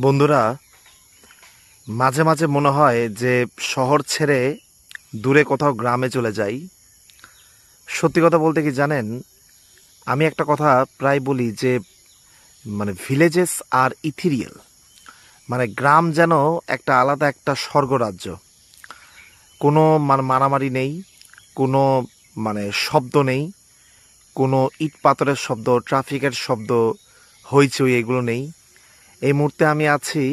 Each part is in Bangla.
বন্ধুরা, মাঝে মাঝে মনে হয় যে শহর ছেড়ে দূরে কোথাও গ্রামে চলে যাই। সত্যি কথা বলতে কি জানেন, আমি একটা কথা প্রায় বলি যে মানে ভিলেজেস আর ইথিরিয়াল মানে গ্রাম যেন একটা আলাদা একটা স্বর্গরাজ্য। কোনো মান- মারামারি নেই, কোনো মানে শব্দ নেই, কোনো ইট পাথরের শব্দ, ট্রাফিকের শব্দ, হইচই এগুলো নেই। এই মুহূর্তে আমি আছি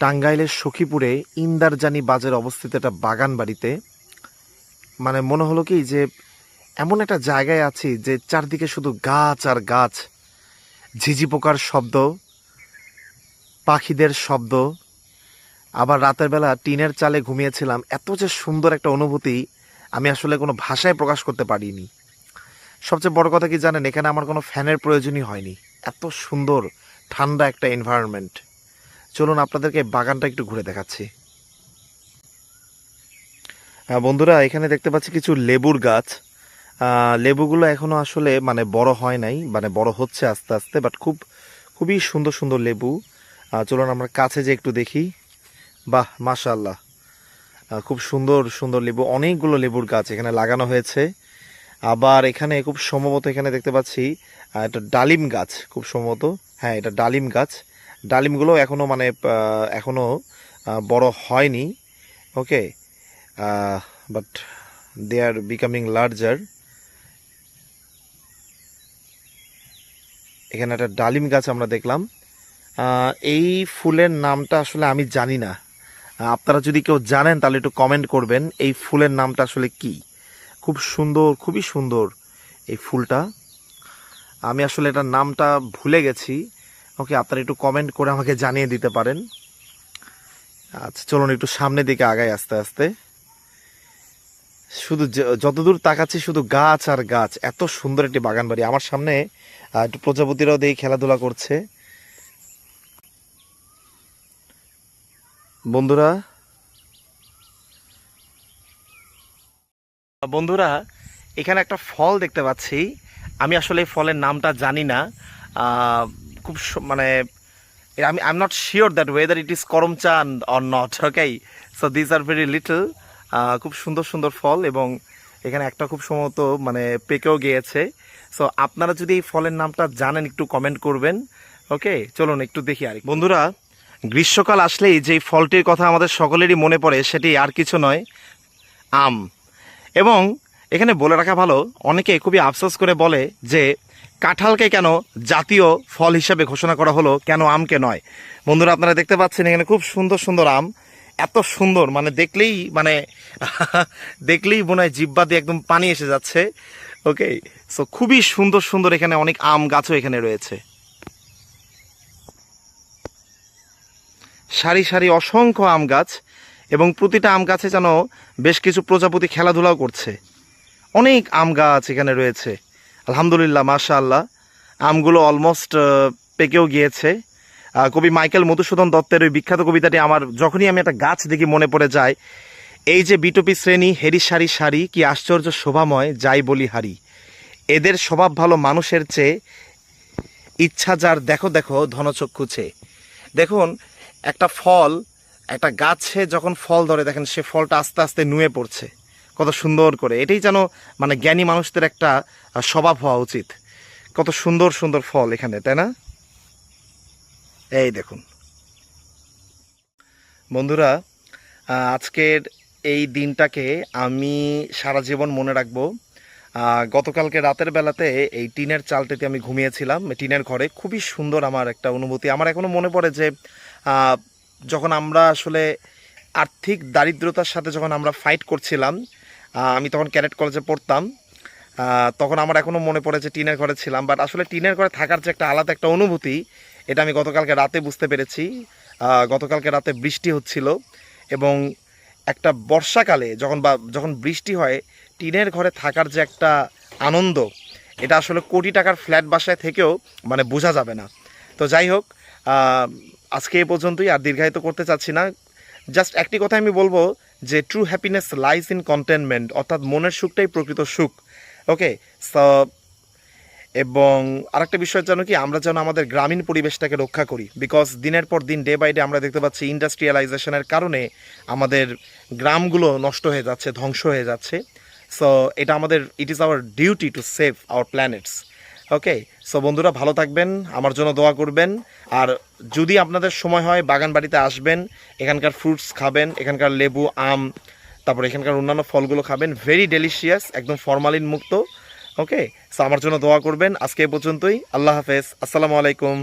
টাঙ্গাইলের সখীপুরে ইন্দারজানি বাজারে অবস্থিত একটা বাগান বাড়িতে মানে মনে হলো কি যে এমন একটা জায়গায় আছি যে চারদিকে শুধু গাছ আর গাছ, ঝিঝি পোকার শব্দ, পাখিদের শব্দ। আবার রাতের বেলা টিনের চালে ঘুমিয়েছিলাম। এত যে সুন্দর একটা অনুভূতি আমি আসলে কোনো ভাষায় প্রকাশ করতে পারিনি। সবচেয়ে বড় কথা কি জানেন, এখানে আমার কোনো ফ্যানের প্রয়োজনই হয়নি। এত সুন্দর ঠান্ডা একটা এনভায়রনমেন্ট চলুন আপনাদেরকে বাগানটা একটু ঘুরে দেখাচ্ছি। আহ, বন্ধুরা এখানে দেখতে পাচ্ছি কিছু লেবুর গাছ। লেবুগুলো এখনও আসলে মানে বড় হয় নাই মানে বড় হচ্ছে আস্তে আস্তে বাট খুব খুবই সুন্দর সুন্দর লেবু। চলুন আমরা কাছে যে একটু দেখি। বাহ মাশাল্লাহ খুব সুন্দর সুন্দর লেবু অনেকগুলো লেবুর গাছ এখানে লাগানো হয়েছে। আবার এখানে খুব সম্ভবত এখানে দেখতে পাচ্ছি একটা ডালিম গাছ, খুব সম্ভবত। হ্যাঁ এটা ডালিম গাছ। ডালিমগুলো এখনও মানে এখনও বড় হয়নি। Okay but they are becoming larger এখানে একটা ডালিম গাছ আমরা দেখলাম। এই ফুলের নামটা আসলে আমি জানি না। আপনারা যদি কেউ জানেন তাহলে একটু কমেন্ট করবেন, এই ফুলের নামটা আসলে কি? খুব সুন্দর, খুবই সুন্দর এই ফুলটা। আমি আসলে এটার নামটা ভুলে গেছি। ওকে, আপনারা একটু কমেন্ট করে আমাকে জানিয়ে দিতে পারেন। আচ্ছা চলুন একটু সামনের দিকে আগাই আস্তে আস্তে। শুধু যতদূর তাকাচ্ছি শুধু গাছ আর গাছ। এত সুন্দর একটি বাগান বাড়ি। আমার সামনে একটু প্রজাপতিরাও দিয়ে খেলাধুলা করছে। বন্ধুরা বন্ধুরা, এখানে একটা ফল দেখতে পাচ্ছি। আমি আসলে ফলের নামটা জানি না। খুব মানে আমি I am not sure that whether it is করমচান or not okay so this are very little খুব সুন্দর সুন্দর ফল এবং এখানে একটা খুব সম্ভবত মানে পেকেও গিয়েছে। সো আপনারা যদি এই ফলের নামটা জানেন, একটু কমেন্ট করবেন ওকে চলুন, একটু দেখি আর বন্ধুরা, গ্রীষ্মকাল আসলেই যেই ফলটির কথা আমাদের সকলেরই মনে পড়ে, সেটি আর কিছু নয়, আম। এবং এখানে বলে রাখা ভালো, অনেকে খুবই আফসোস করে বলে যে কাঁঠালকে কেন জাতীয় ফল হিসেবে ঘোষণা করা হলো, কেন আমকে নয়। বন্ধুরা, আপনারা দেখতে পাচ্ছেন এখানে খুব সুন্দর সুন্দর আম। এত সুন্দর মানে দেখলেই মানে দেখলেই মনে হয় জিব্বা দিয়ে একদম পানি এসে যাচ্ছে। ওকে সো খুবই সুন্দর সুন্দর এখানে অনেক আম গাছও এখানে রয়েছে। সারি সারি অসংখ্য আম গাছ। এবং প্রতিটা আম গাছে যেন বেশ কিছু প্রজাপতি খেলাধুলাও করছে। অনেক আম গাছ এখানে রয়েছে। আলহামদুলিল্লাহ মাশা আল্লাহ আমগুলো অলমোস্ট পেকেও গিয়েছে। কবি মাইকেল মধুসূদন দত্তের ওই বিখ্যাত কবিতাটি আমার যখনই আমি একটা গাছ দেখি মনে পড়ে যায়, এই যে বিটপি শ্রেণি, হেরি সারি সারি, কি আশ্চর্য শোভাময়, যাই বলি হারি। এদের স্বভাব ভালো মানুষের চেয়ে ইচ্ছা যার দেখো দেখো ধনচক্ষুছে দেখুন, একটা ফল একটা গাছে যখন ফল ধরে, দেখেন সে ফলটা আস্তে আস্তে নুয়ে পড়ছে। কত সুন্দর করে। এটাই যেন মানে জ্ঞানী মানুষদের একটা স্বভাব হওয়া উচিত। কত সুন্দর সুন্দর ফল এখানে, তাই না? এই দেখুন। বন্ধুরা আজকের এই দিনটাকে আমি সারা জীবন মনে রাখব। গতকালকে রাতের বেলাতে এই টিনের চালটিতে আমি ঘুমিয়েছিলাম। টিনের ঘরে খুবই সুন্দর আমার একটা অনুভূতি। আমার এখনও মনে পড়ে যে যখন আমরা আসলে আর্থিক দারিদ্রতার সাথে যখন আমরা ফাইট করছিলাম আমি তখন ক্যারেট কলেজে পড়তাম তখন আমার এখনও মনে পড়ে যে টিনের ঘরে ছিলাম। বাট আসলে টিনের ঘরে থাকার যে একটা আলাদা একটা অনুভূতি, এটা আমি গতকালকে রাতে বুঝতে পেরেছি। গতকালকে রাতে বৃষ্টি হচ্ছিল এবং একটা বর্ষাকালে যখন বা, যখন বৃষ্টি হয়, টিনের ঘরে থাকার যে একটা আনন্দ, এটা আসলে কোটি টাকার ফ্ল্যাট বাসায় থেকেও মানে বোঝা যাবে না। তো যাই হোক আজকে এ পর্যন্তই, আর দীর্ঘায়িত করতে চাচ্ছি না। জাস্ট একটি কথা আমি বলব যে true happiness lies in contentment অর্থাৎ মনের সুখটাই প্রকৃত সুখ। ওকে এবং আরেকটা বিষয় জানো কি, আমরা যেন আমাদের গ্রামীণ পরিবেশটাকে রক্ষা করি। বিকজ দিনের পর দিন ডে বাই ডে আমরা দেখতে পাচ্ছি ইন্ডাস্ট্রিয়ালাইজেশনের কারণে আমাদের গ্রামগুলো নষ্ট হয়ে যাচ্ছে, ধ্বংস হয়ে যাচ্ছে। সো এটা আমাদের it is our duty to save our planets okay so বন্ধুরা, ভালো থাকবেন, আমার জন্য দোয়া করবেন। আর যদি আপনাদের সময় হয় বাগান বাড়িতে আসবেন, এখানকার ফ্রুটস খাবেন, এখানকার লেবু, আম, তারপর এখানকার অন্যান্য ফলগুলো খাবেন ভেরি ডেলিশিয়াস একদম ফরমালিন মুক্ত ওকে সো আমার জন্য দোয়া করবেন, আজকে এ পর্যন্তই, আল্লাহ হাফেজ, আসসালামু আলাইকুম।